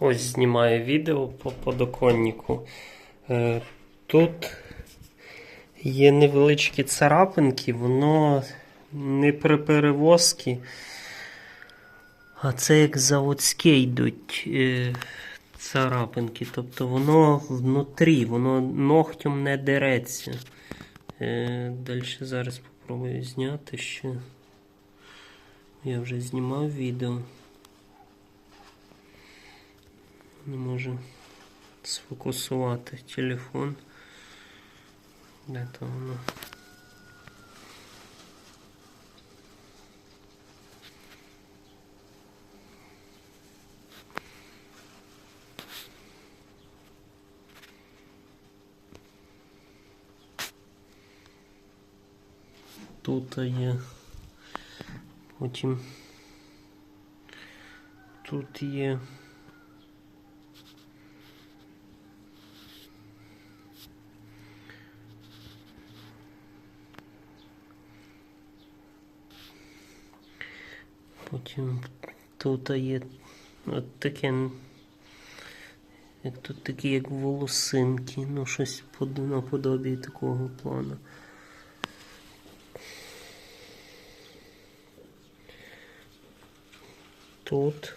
Ось знімаю відео по подоконнику. Е, Тут є невеличкі царапинки, воно не при перевозці, а це як заводське йдуть е, царапинки. Тобто воно внутрі, воно ногтем не дереться. Е, Далі зараз спробую зняти ще. Я вже знімав відео. Не можу сфокусувати телефон. Де то воно? Тут є. Потім тут є. Потім тут є от таке. Як тут такі, як волосинки, ну щось под- наподобі такого плану. Тут.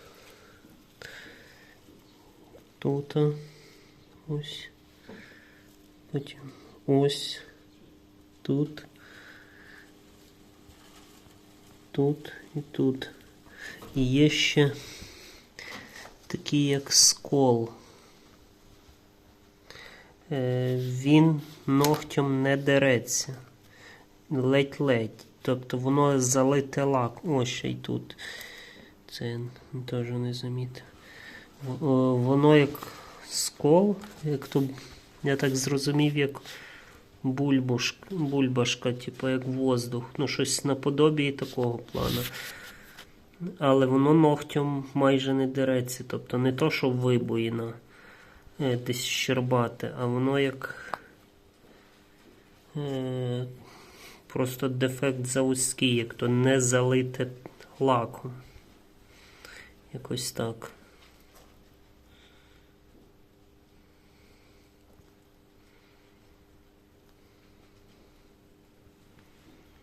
Тут. Ось. Потім ось. Тут. Тут і тут. І є ще такий як скол. Е, Він ногтем не дереться. Ледь-ледь. Тобто воно залите лак. Ось ще й тут. Це теж не замітив. Воно як скол, як то, я так зрозумів, як бульбашка, бульбашка, типу як воздух. Ну, щось наподобі такого плану. Але воно ногтем майже не дереться. Тобто не то, що вибоїна е, десь щербате, а воно як е, просто дефект завузький, як то не залите лаком. Якось так.